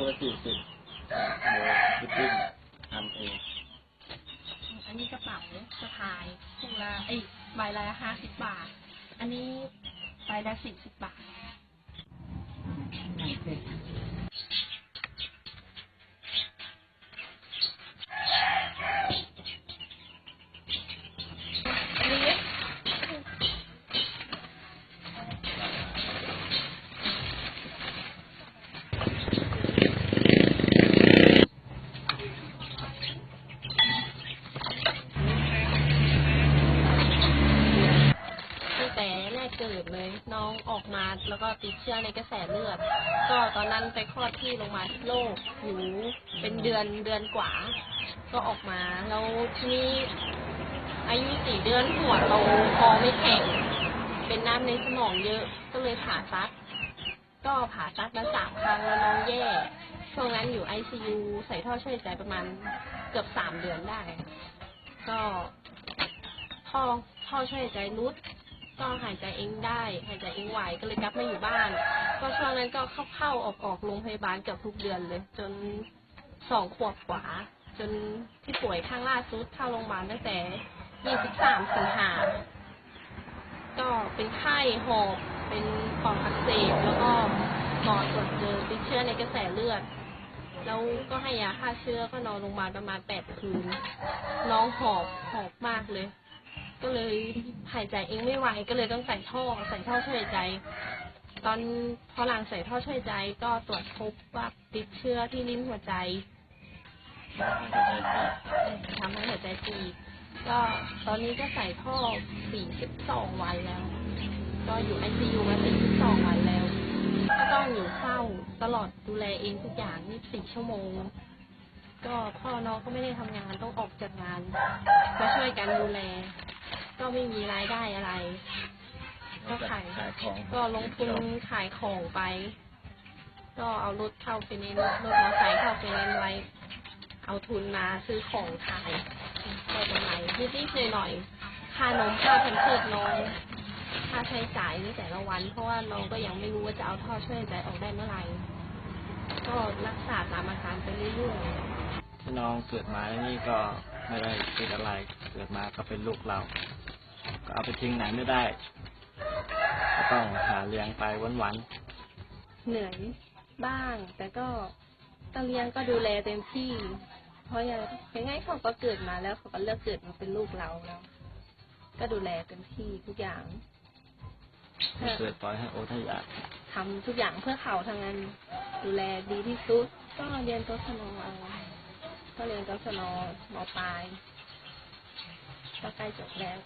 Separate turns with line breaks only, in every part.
ตัวสี่สิบโดยฟิตติ้งทำเอง
อันนี้กระเป๋าสะพายพวงละเอ้ยใบละห้าสิบบาท อันนี้ใบละสิบสิบบาท น้องออกมาแล้วก็ติดเชื้อในกระแสเลือด ก็ตอนนั้นไปคลอดที่โรงพยาบาลโลกอยู่เป็นเดือนเดือนกว่า ก็ออกมาแล้วทีนี้อายุสี่เดือนหัวโตคอไม่แข็ง เป็นน้ำในสมองเยอะก็เลยผ่าตัด ก็ผ่าตัดมาสามครั้งแล้วน้องแย่ช่วงนั้นอยู่ไอซียูใส่ท่อช่วยใจประมาณเกือบสามเดือนได้ ก็ท่อท่อช่วยหายใจรุด ก็หายใจเองได้หายใจเองไหวก็เลยกลับมาอยู่บ้าน ก็ช่วงนั้นก็เข้าเข้าออกออกโรงพยาบาลเกือบทุกเดือนเลย จนสองขวบกว่า จนที่ป่วยข้างล่าสุดเข้าโรงพยาบาลตั้งแต่ยี่สิบสามสิงหาก็เป็นไข้หอบเป็นปอดอักเสบแล้วก็ปอตรวจเจอติดเชื้อในกระแสเลือด แล้วก็ให้ยาฆ่าเชื้อก็นอนโรงพยาบาลประมาณแปดคืน น้องหอบหอบมากเลย ก็เลยหายใจเองไม่ไหวก็เลยต้องใส่ท่อใส่ท่อช่วยหายใจ ตอนพอหลังใส่ท่อช่วยหายใจ ก็ตรวจพบว่าติดเชื้อที่ลิ้นหัวใจ
น้องให้หัวใจ
ทำให้หัวใจตีบก็ตอนนี้ก็ใส่ท่อ 42 วันแล้ว ก็อยู่ไอซียูมา 42 วันแล้ว ก็ต้องอยู่เฝ้าตลอดดูแลเองทุกอย่าง 24 ชั่วโมง ก็พ่อน้องก็ไม่ได้ทำงานต้องออกจากงาน มาช่วยกันดูแล ก็ไม่มีรายได้อะไร ก็ขาย
ขายของ
ก็ลงทุนขายของไป ก็เอารถเข้าไปในรถรถมอเตอร์ไซค์เข้าไปในไว้เอาทุนมาซื้อของขายก็กำไรนิดๆหน่อยๆค่านมค่าแผ่นเพิดน้องค่าใช้จ่ายในแต่ละวัน เพราะว่าน้องก็ยังไม่รู้ว่าจะเอาท่อช่วยหายใจออกได้เมื่อไหร่ก็รักษาตามอาการไปเรื่อยๆ
ที่น้องเกิดมาแล้วนี่ก็ไม่ได้เป็นอะไร เกิดมาก็เป็นลูกเราก็ เอาไปทิ้งไหนไม่ได้ก็ต้องหาเลี้ยงไปวัน
เหนื่อยบ้าง แต่ก็ตอนเลี้ยงก็ดูแลเต็มที่ เพราะยังยังไงเขาก็เกิดมาแล้วเขาก็เลือกเกิดมาเป็นลูกเราแล้ว ก็ดูแลเต็มที่ทุกอย่าง
ๆไม่เคยปล่อยให้โอทยาก
ทำทุกอย่างเพื่อเขาทั้งนั้นดูแลดีที่สุด ก็เรียนตัวสนอเอาก็เรียนตัวสนอมปลาย ก็ใกล้จบแล้ว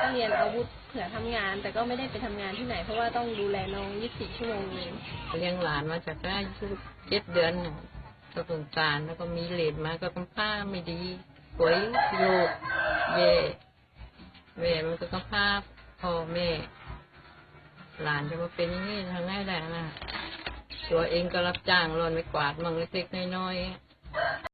ก็เรียนอาวุธเผื่อทำงาน แต่ก็ไม่ได้ไปทำงานที่ไหน เพราะว่าต้องดูแลน้อง 24 ชั่วโมงเลย
เลี้ยงหลานมาจากได้อายุเจ็ดเดือนน่ะก็สงสารแล้วก็มีเหลนมาก็กำพร้าไม่ดีป่วยโรคเย่แม่มันก็กำพร้าพ่อแม่ หลานจะมาเป็นอย่างนี้ทางง่ายได้นะตัวเองก็รับจ้างรอนไม่กวาดมั่งเล็กๆน้อยๆ